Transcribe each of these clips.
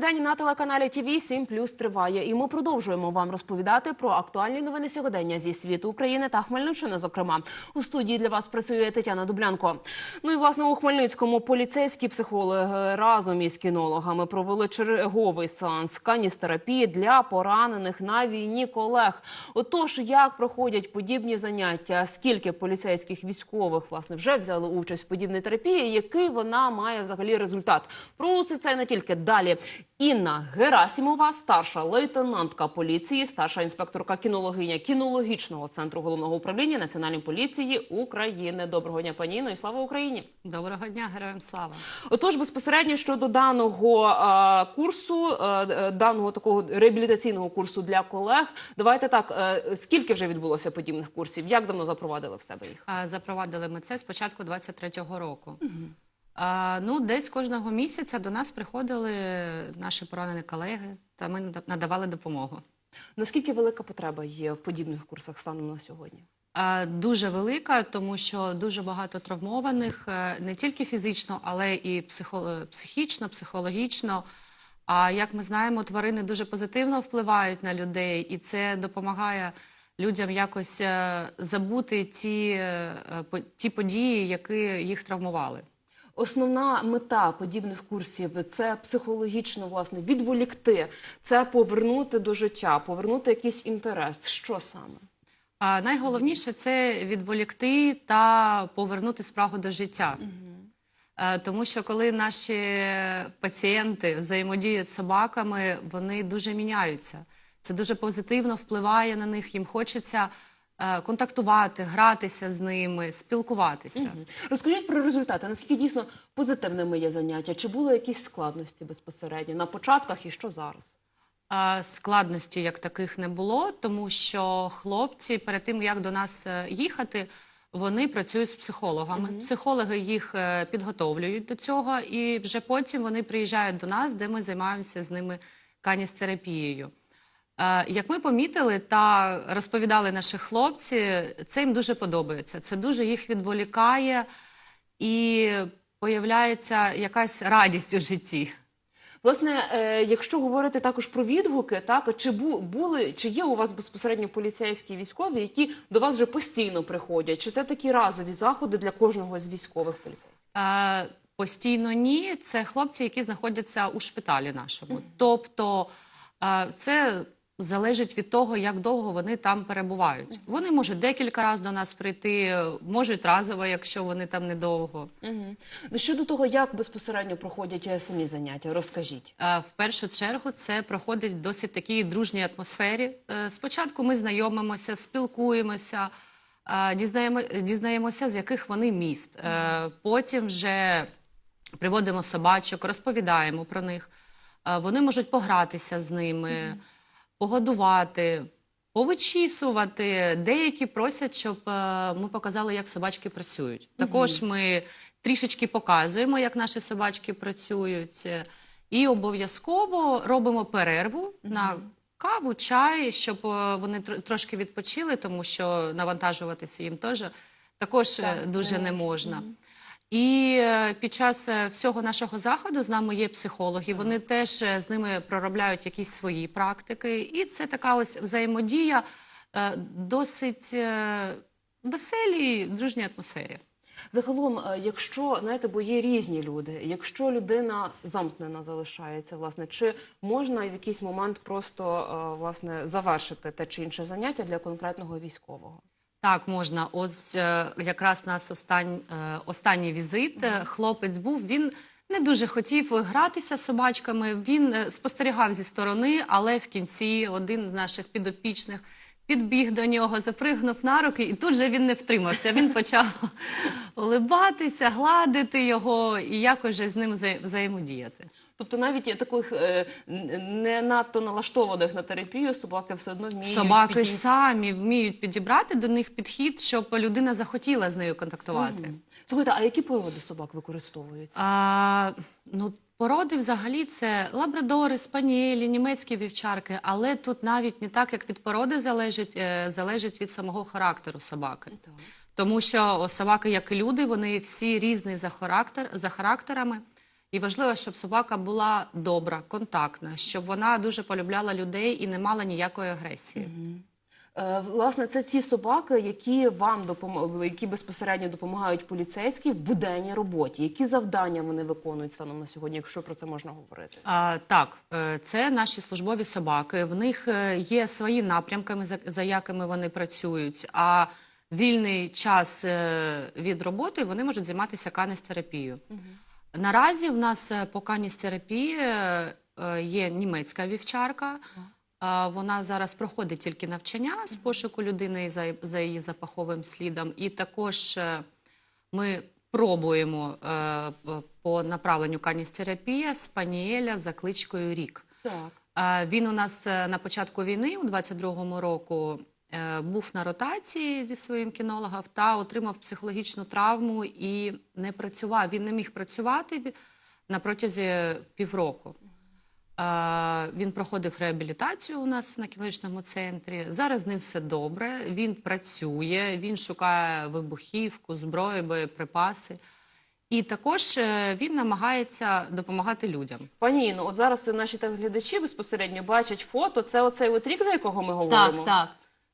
День на телеканалі ТВ 7 плюс триває, і ми продовжуємо вам розповідати про актуальні новини сьогодення зі світу України та Хмельниччини. Зокрема, у студії для вас працює Тетяна Дублянко. Ну і власне у Хмельницькому поліцейські психологи разом із кінологами провели черговий сеанс каністерапії для поранених на війні колег. Отож, як проходять подібні заняття, скільки поліцейських військових власне вже взяли участь в подібній терапії, який вона має взагалі результат? Про усе це не тільки далі. Інна Герасімова, старша лейтенантка поліції, старша інспекторка кінологиня кінологічного центру головного управління Національної поліції України. Доброго дня, пані Інно, і слава Україні! Доброго дня, героям слава. Отож, безпосередньо щодо даного е, курсу, е, даного такого реабілітаційного курсу для колег, давайте так. Е, скільки вже відбулося подібних курсів? Як давно запровадили в себе їх? Запровадили ми це з початку 23-го року. А, ну, десь кожного місяця до нас приходили наші поранені колеги, та ми надавали допомогу. Наскільки велика потреба є в подібних курсах станом на сьогодні? Дуже велика, тому що дуже багато травмованих е, не тільки фізично, але і психо- психічно, психологічно. А як ми знаємо, тварини дуже позитивно впливають на людей, і це допомагає людям якось е, забути ті, е, ті події, які їх травмували. Основна мета подібних курсів це психологічно власне відволікти, це повернути до життя, повернути якийсь інтерес. Що саме? А найголовніше це відволікти та повернути справу до життя. Е, Тому що коли наші пацієнти взаємодіють з собаками, вони дуже міняються. Це дуже позитивно впливає на них. Їм хочеться контактувати, гратися з ними, спілкуватися. Розкажіть про результати. Наскільки дійсно позитивними є заняття? Чи були якісь складності безпосередньо на початках і що зараз? Складності як таких не було, тому що хлопці перед тим як до нас е, їхати, вони працюють з психологами. Психологи їх е, підготовлюють до цього, і вже потім вони приїжджають до нас, де ми займаємося з ними каністерапією. Е, Як ми помітили та розповідали наші хлопці, це їм дуже подобається. Це дуже їх відволікає і появляється якась радість у житті. Власне, е, якщо говорити також про відгуки, так чи бу, були чи є у вас безпосередньо поліцейські військові, які до вас вже постійно приходять? Чи це такі разові заходи для кожного з військових поліцейських? Е, Постійно ні, це хлопці, які знаходяться у шпиталі нашому. Тобто е, це залежить від того, як довго вони там перебувають. Вони можуть декілька разів до нас прийти, можуть разово, якщо вони там недовго. Угу. Ну, щодо того, як безпосередньо проходять е, самі заняття, розкажіть. Е, В першу чергу це проходить в досить такій дружній атмосфері. Е, Спочатку ми знайомимося, спілкуємося, дізнаємо, дізнаємося, з яких вони міст. Потім вже приводимо собачок, розповідаємо про них. Вони можуть погратися з ними, погодувати. Повичісувати. Деякі просять, щоб е, ми показали, як собачки працюють. Також ми трішечки показуємо, як наші собачки працюють. І обов'язково робимо перерву на каву, чай, щоб е, вони трошки відпочили, тому що навантажуватися їм теж також е, Так, дуже не можна. І е, під час е, всього нашого заходу з нами є психологи. Вони теж е, з ними проробляють якісь свої практики. І це така ось взаємодія досить веселій, дружній атмосфері. Загалом, якщо знаєте, бо є різні люди, якщо людина замкнена залишається, власне, чи можна в якийсь момент просто власне завершити те чи інше заняття для конкретного військового? Так, можна. Ось е, якраз нас остань, е, останній візит. е, Хлопець був. Він не дуже хотів гратися з собачками. Він спостерігав зі сторони, але в кінці один з наших підопічних підбіг до нього, запригнув на руки, і тут же він не втримався. Він почав улибатися, гладити його і якось же з ним вза- взаємодіяти. Тобто навіть таких е, не надто налаштованих на терапію собаки все одно вміють Собаки підійти. самі вміють підібрати до них підхід, щоб людина захотіла з нею контактувати. Слухайте, а які породи собак використовуються? А, ну, породи взагалі це лабрадори, спаніелі, німецькі вівчарки, але тут навіть не так, як від породи залежить, е, залежить від самого характеру собаки. Так. Тому що собаки, як і люди, вони всі різні за, характер, за характерами. І важливо, щоб собака була добра, контактна, щоб вона дуже полюбляла людей і не мала ніякої агресії. Е, Власне, це ці собаки, які вам допом... які безпосередньо допомагають поліцейські в буденній роботі. Які завдання вони виконують станом на сьогодні, якщо про це можна говорити? А, так, е, це наші службові собаки. В них е, є свої напрямки, за, якими вони працюють. А вільний час від роботи вони можуть займатися каністерапією. Наразі в нас е, по каністерапії е, е, є німецька вівчарка. Вона зараз проходить тільки навчання з пошуку людини за, її запаховим слідом. І також ми пробуємо по направленню каністерапія спаніеля за кличкою Рік. Так. Він у нас на початку війни, у 22-му року, був на ротації зі своїм кінологом та отримав психологічну травму і не працював. Він не міг працювати на протязі півроку. Е, Він проходив реабілітацію у нас на кінологічному центрі. Зараз з ним все добре. Він працює, він шукає вибухівку, зброю, боєприпаси. І також е, він намагається допомагати людям. Пані Інно, от зараз наші телеглядачі безпосередньо бачать фото. Це оцей от рік, за якого ми говоримо. Так, так.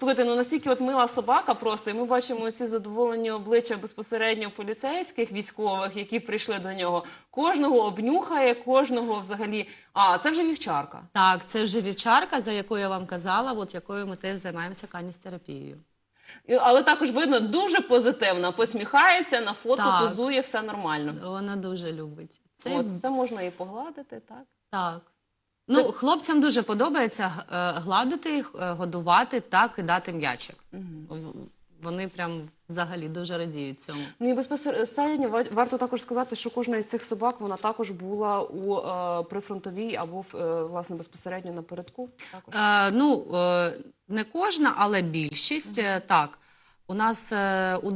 Слухайте, ну настільки от мила собака просто, і ми бачимо ці задоволені обличчя безпосередньо поліцейських військових, які прийшли до нього. Кожного обнюхає, кожного взагалі. А це вже вівчарка. Так, це вже вівчарка, за яку я вам казала, от якою ми теж займаємося каністерапією. Але також видно дуже позитивна, посміхається на фото, Так. позує, все нормально. Вона дуже любить. Це От це можна і погладити, так. так. Ну, хлопцям дуже подобається е, гладити е, годувати та кидати м'ячик. В- Вони прям взагалі дуже радіють цьому. Ну і безпосередньо ва- варто також сказати, що кожна із цих собак вона також була у е, прифронтовій або в, е, власне безпосередньо напередку. Також. Е, ну, е, не кожна, але більшість. Е, Так, у нас е, у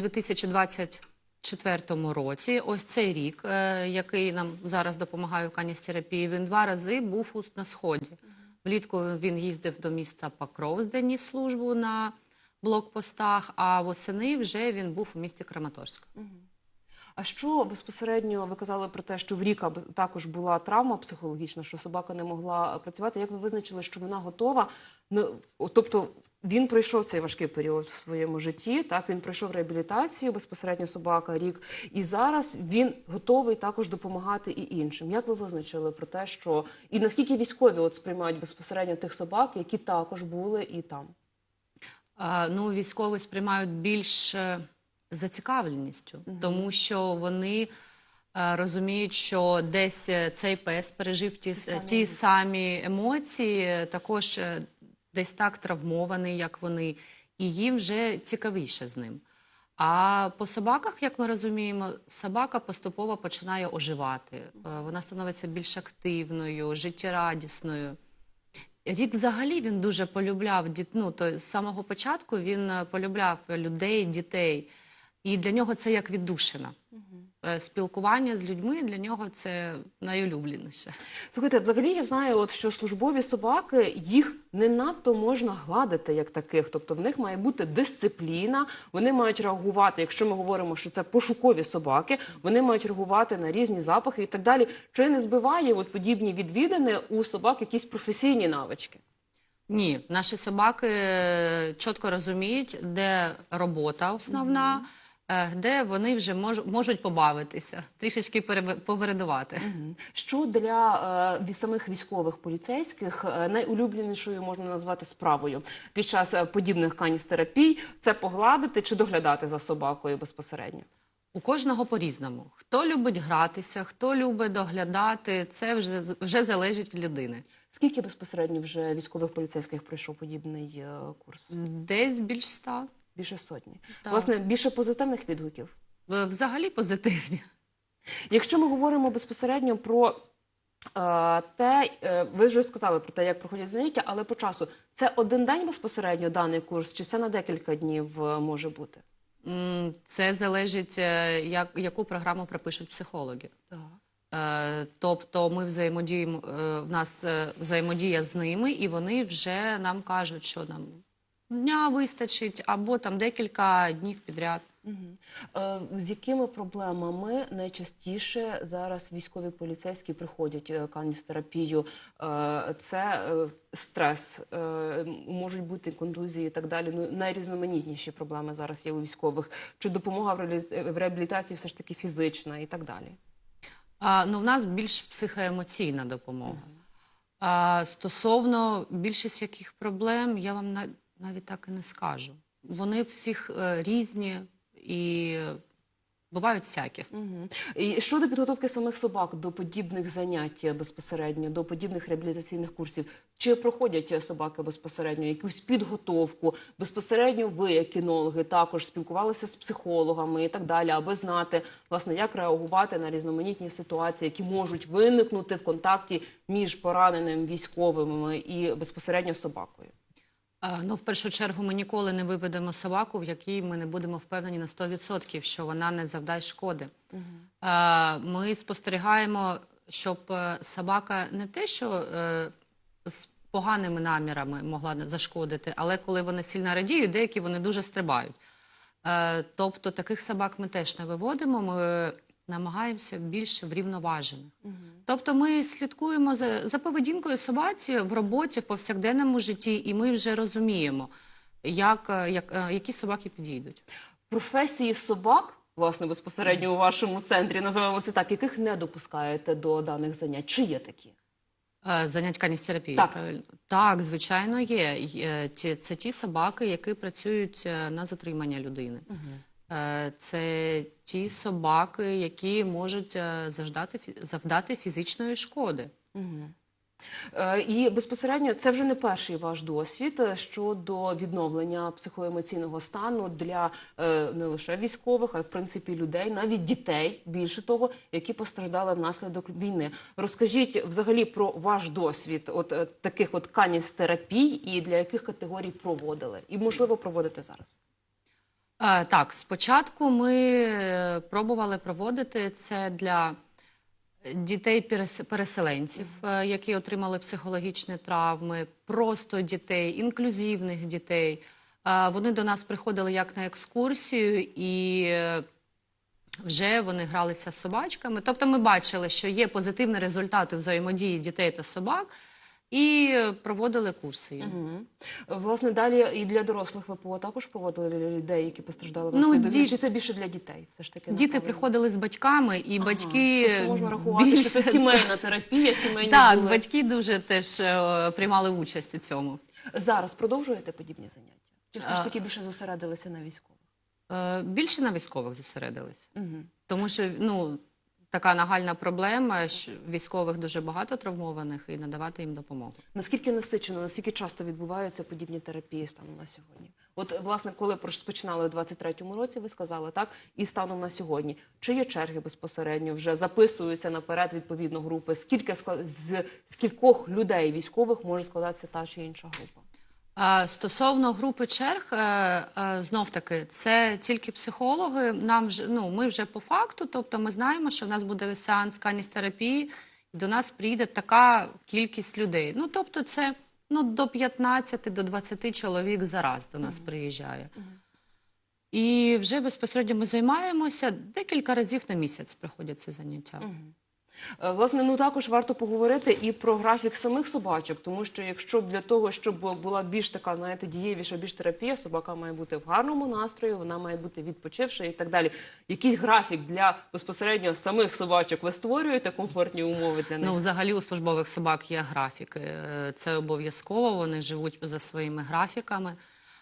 2024 році, ось цей рік, е, який нам зараз допомагає у каністерапії, він два рази був на сході. Влітку він їздив до міста Покров, де ніс службу на блокпостах, а восени вже він був у місті Краматорськ. А що безпосередньо ви казали про те, що в Ріка також була травма психологічна, що собака не могла працювати? Як ви визначили, що вона готова? Ну, тобто він пройшов цей важкий період в своєму житті. Так він пройшов реабілітацію безпосередньо собака рік, і зараз він готовий також допомагати і іншим. Як ви визначили про те, що і наскільки військові от сприймають безпосередньо тих собак, які також були і там? А, Ну, військові сприймають більш зацікавленістю, тому що вони е, розуміють, що десь е, цей пес пережив ті, самі ті самі емоції, е, також десь так травмований, як вони, і їм вже цікавіше з ним. А по собаках, як ми розуміємо, собака поступово починає оживати. Вона становиться більш активною, життєрадісною. Рік взагалі він дуже полюбляв діт... ну, то з самого початку він полюбляв людей, дітей. І для нього це як віддушина. Е, Спілкування з людьми для нього це найулюбленіше. Слухайте, взагалі я знаю, от що службові собаки їх не надто можна гладити як таких. Тобто в них має бути дисципліна, вони мають реагувати. Якщо ми говоримо, що це пошукові собаки, вони мають реагувати на різні запахи і так далі. Чи не збиває от подібні відвідини у собак якісь професійні навички? Ні, наші собаки е, чітко розуміють, де робота основна, е, де вони вже мож... можуть побавитися, трішечки переб- Що для е, самих військових поліцейських е, найулюбленішою можна назвати справою під час е, подібних каністерапій? Це погладити чи доглядати за собакою безпосередньо? У кожного по-різному. Хто любить гратися, хто любить доглядати, це вже, вже залежить від людини. Скільки безпосередньо вже військових поліцейських пройшов подібний е, курс? Десь більш ста. Більше сотні. Так. Власне, більше позитивних відгуків. Взагалі позитивні. Якщо ми говоримо безпосередньо про е, те, е, ви вже сказали про те, як проходять заняття, але по часу це один день безпосередньо даний курс, чи це на декілька днів е, може бути? Це залежить, е, як, яку програму пропишуть психологи. Так. Е, Тобто ми взаємодіємо, е, в нас е, взаємодія з ними, і вони вже нам кажуть, що нам дня вистачить, або там декілька днів підряд. Е, З якими проблемами найчастіше зараз військові поліцейські приходять е, каністерапію? Е, Це стрес, можуть бути контузії і так далі. Ну найрізноманітніші проблеми зараз є у військових. Чи допомога в реабілітації все ж таки фізична і так далі? А, ну, в нас більш психоемоційна допомога. А, стосовно більшість яких проблем, я вам на- навіть так і не скажу. Вони всіх е, різні і бувають всякі. Угу. І щодо підготовки самих собак до подібних занять безпосередньо, до подібних реабілітаційних курсів, чи проходять собаки безпосередньо якусь підготовку? Безпосередньо ви, як кінологи, також спілкувалися з психологами і так далі, аби знати власне, як реагувати на різноманітні ситуації, які можуть виникнути в контакті між пораненим військовим і безпосередньо собакою. Ну, в першу чергу, ми ніколи не виведемо собаку, в якій ми не будемо впевнені на 100%, що вона не завдасть шкоди. Ми спостерігаємо, щоб е, собака не те, що е, з поганими намірами могла зашкодити, але коли вони сильно радіють, деякі вони дуже стрибають. Е, Тобто таких собак ми теж не виводимо. Ми намагаємося більше врівноважених. Тобто ми слідкуємо за, за поведінкою собаці в роботі, в повсякденному житті, і ми вже розуміємо, як, е, як, е, які собаки підійдуть. Професії собак, власне, безпосередньо у вашому центрі, називаємо це так, яких не допускаєте до даних занять. Чи є такі? Е, Занять каністерапії, Так. правильно? Так, звичайно, є. Це ті собаки, які працюють на затримання людини. Е, Це ті собаки, які можуть е, завдати, завдати фізичної шкоди. Е, І безпосередньо це вже не перший ваш досвід е, щодо відновлення психоемоційного стану для е, не лише військових, а й в принципі людей, навіть дітей, більше того, які постраждали внаслідок війни. Розкажіть взагалі про ваш досвід, от е, таких от каністерапій, і для яких категорій проводили, і можливо проводите зараз. Е, Так, спочатку ми е, пробували проводити це для дітей-переселенців, е, які отримали психологічні травми, просто дітей, інклюзивних дітей. Вони до нас приходили як на екскурсію і вже вони гралися з собачками. Тобто ми бачили, що є позитивні результати взаємодії дітей та собак, і проводили курси. Мгм. Власне, далі і для дорослих ВПО також проводили для людей, які постраждали Ну, діт- Чи це більше для дітей? Все ж таки Діти напевно? приходили з батьками, і Ага. батьки Тобто можна рахувати, що це сімейна терапія, сімейні Так, були. батьки дуже теж е, приймали участь у цьому. Зараз продовжуєте подібні заняття? Чи все ж таки більше зосередилися на військових? Е, Більше на військових зосередились, Угу. тому що ну така нагальна проблема, що військових дуже багато травмованих, і надавати їм допомогу. Наскільки насичено, наскільки часто відбуваються подібні терапії станом на сьогодні? От, власне, коли розпочинали у 23-му році, ви сказали так, і станом на сьогодні, чи є черги безпосередньо вже записуються наперед відповідно групи? Скільки склад- з скількох людей військових може складатися та чи інша група? Стосовно групи черг, е, е, знов таки, це тільки психологи. Нам вже ну ми вже по факту, тобто ми знаємо, що в нас буде сеанс каністерапії, і до нас прийде така кількість людей. Ну тобто, це ну до 15 до 20 чоловік зараз до нас приїжджає. І вже безпосередньо ми займаємося декілька разів на місяць приходять ці заняття. Е, Власне, ну також варто поговорити і про графік самих собачок, тому що якщо для того, щоб була більш така, знаєте, дієвіша, більш терапія, собака має бути в гарному настрої, вона має бути відпочивша і так далі. Якийсь графік для безпосередньо самих собачок ви створюєте комфортні умови для них? Ну, взагалі у службових собак є графіки. Е, Це обов'язково, вони живуть за своїми графіками.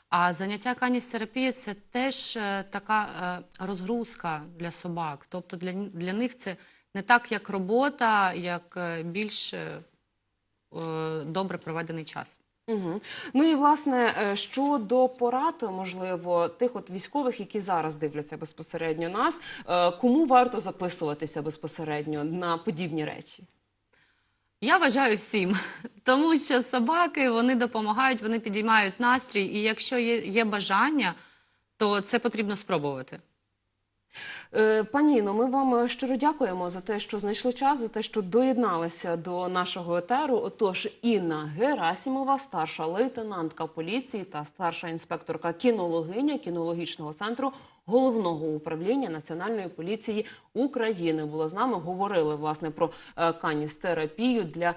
А заняття каністерапії – це теж е, така е, розгрузка для собак. Тобто для, для них це не так, як робота, як е, більш е, е, добре проведений час. Угу. Ну і власне е, щодо порад, можливо, тих от військових, які зараз дивляться безпосередньо нас, кому варто записуватися безпосередньо на подібні речі? Я вважаю всім, тому що собаки вони допомагають, вони підіймають настрій, і якщо є, є бажання, то це потрібно спробувати. Е, Пані Іно, ми вам щиро дякуємо за те, що знайшли час, за те, що доєдналися до нашого етеру. Отож, Інна Герасімова, старша лейтенантка поліції та старша інспекторка кінологиня кінологічного центру головного управління Національної поліції України. Була з нами, говорили власне про е, каністерапію для